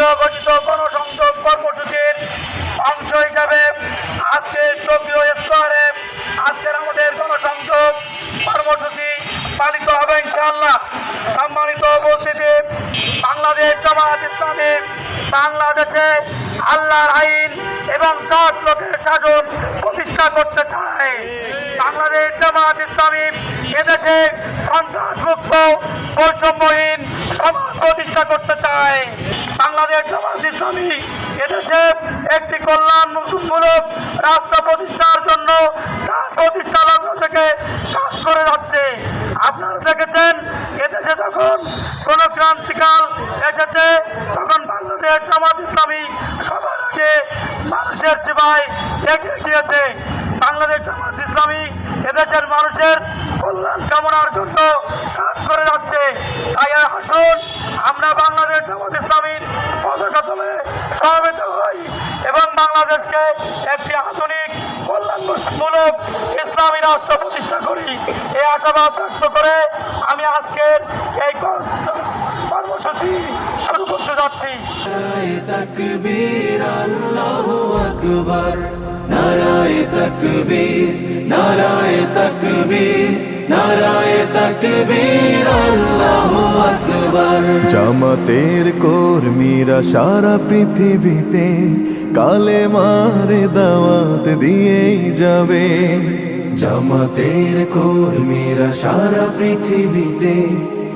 কোনো গণসংযোগ কর্মসূচির অংশ হিসাবে আজকের টোকিও স্কোয়ারে আজকের আমাদের গণসংযোগ কর্মসূচি পালিত হবে ইনশাআল্লাহ। সম্মানিত উপস্থিতি, বাংলাদেশ জামাত ইসলামী বাংলাদেশে আল্লাহর আইন এবং চার লোকের শাসন প্রতিষ্ঠা করতে চায়। বাংলাদেশ জামাত ইসলামী এদেশে সন্ত্রাসমুক্ত, বৈষম্যহীন সমাজ প্রতিষ্ঠা করতে চায়। বাংলাদেশ জামাত ইসলামী এদেশে একটি কল্যাণ কল্যাণমূলক রাষ্ট্র প্রতিষ্ঠার জন্য তার প্রতিষ্ঠা লগ্ন থেকে কাজ করে যাচ্ছে। আপনারা দেখেছেন, এদেশে যখন কোনো ক্রান্তিকাল এসেছে, তখন বাংলাদেশ জামাত ইসলামী সবার আগে মানুষের সেবায় এগিয়ে গিয়েছে বাংলাদেশ জামাত ইসলামী। এদেশের মানুষের কল্যাণ কামনার জন্য কাজ করে যাচ্ছে। তাই আসুন, আমরা বাংলাদেশ জামাত ইসলামীর পতাকা তুলে সমবেত হই এবং বাংলাদেশকে একটি আধুনিক, কল্যাণমূলক ইসলামী রাষ্ট্র প্রতিষ্ঠা করি। এই আশাবাদ ব্যক্ত করে আমি আজকের এই কর্মসূচি শুরু করতে যাচ্ছি। নারায় তাকবীর আল্লাহু আকবার। নারায় তাকবীর নারায় তাকবীর নারায় তাকবীর আল্লাহু আকবার। জামাতের কর্মীরা সারা পৃথিবীতে কালে মারে দাওয়াত দিয়েই যাবে। জামাতের কর্মীরা সারা পৃথিবীতে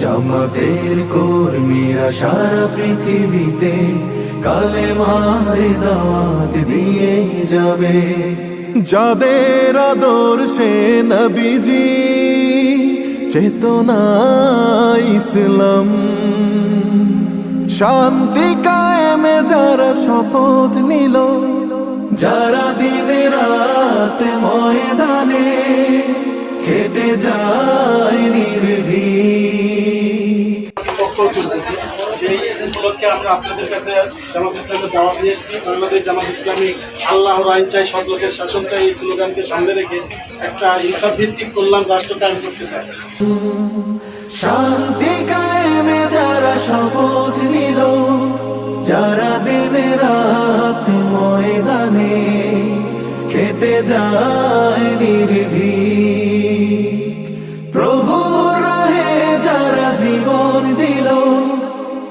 জামাতের কর্মীরা সারা পৃথিবীতে কালে মারে দাওয়াত দিয়ে যাবে। যাদের আদর্শে নবীজি, চেতনা ইসলাম। শান্তি কায়েমে যারা শপথ নিল, যারা দিনে রাত ময়দানে খেটে যায় নির্ভীক। উপলক্ষে আমরা আপনাদের কাছে জামাত ইসলামের দাওয়াত দিয়ে এসেছি। বাংলাদেশ জামাত ইসলামী আল্লাহর আইন চাই সদলোকের শাসন চাই, এই স্লোগানকে সামনে রেখে একটা ইনসাফ ভিত্তিক কল্যাণ রাষ্ট্র কায়েম করতে চাই। যারা দিনে রাত ময়দানে খেটে যায়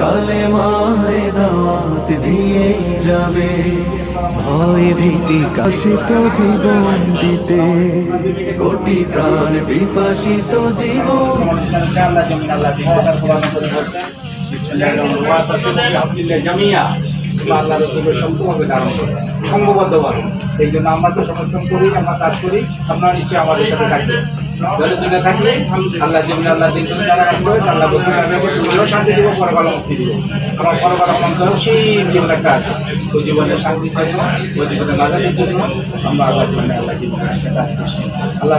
কালে মারে দাওয়াত দিয়ে যাবে। ভয় ভীতি কাশিত জীবন দিতে। কোটি প্রাণ বিপাসিত জীবন। আল্লাহ সম্পূর্ণভাবে ধারণ করো সঙ্গবদ্ধভাবে এই জন্য আমরা তো সমর্থন করি, আমরা কাজ করি, আপনারা নিশ্চয়ই আমাদের সাথে থাকবেন। দলে দলে থাকলে আল্লাহ জমিন আল্লাহ দিন করে যারা কাজ করে আল্লাহ বলছেন তুমিও শান্তি দিব পরকাল মুক্তি দিব আমার পরকাল মন্ত্র সেই জীবন একটা আছে ওই জীবনে শান্তি থাকব ওই জীবনে নাজাদের জন্য আমরা আল্লাহ জীবনে আল্লাহ জীবনে কাজ করছি আল্লাহ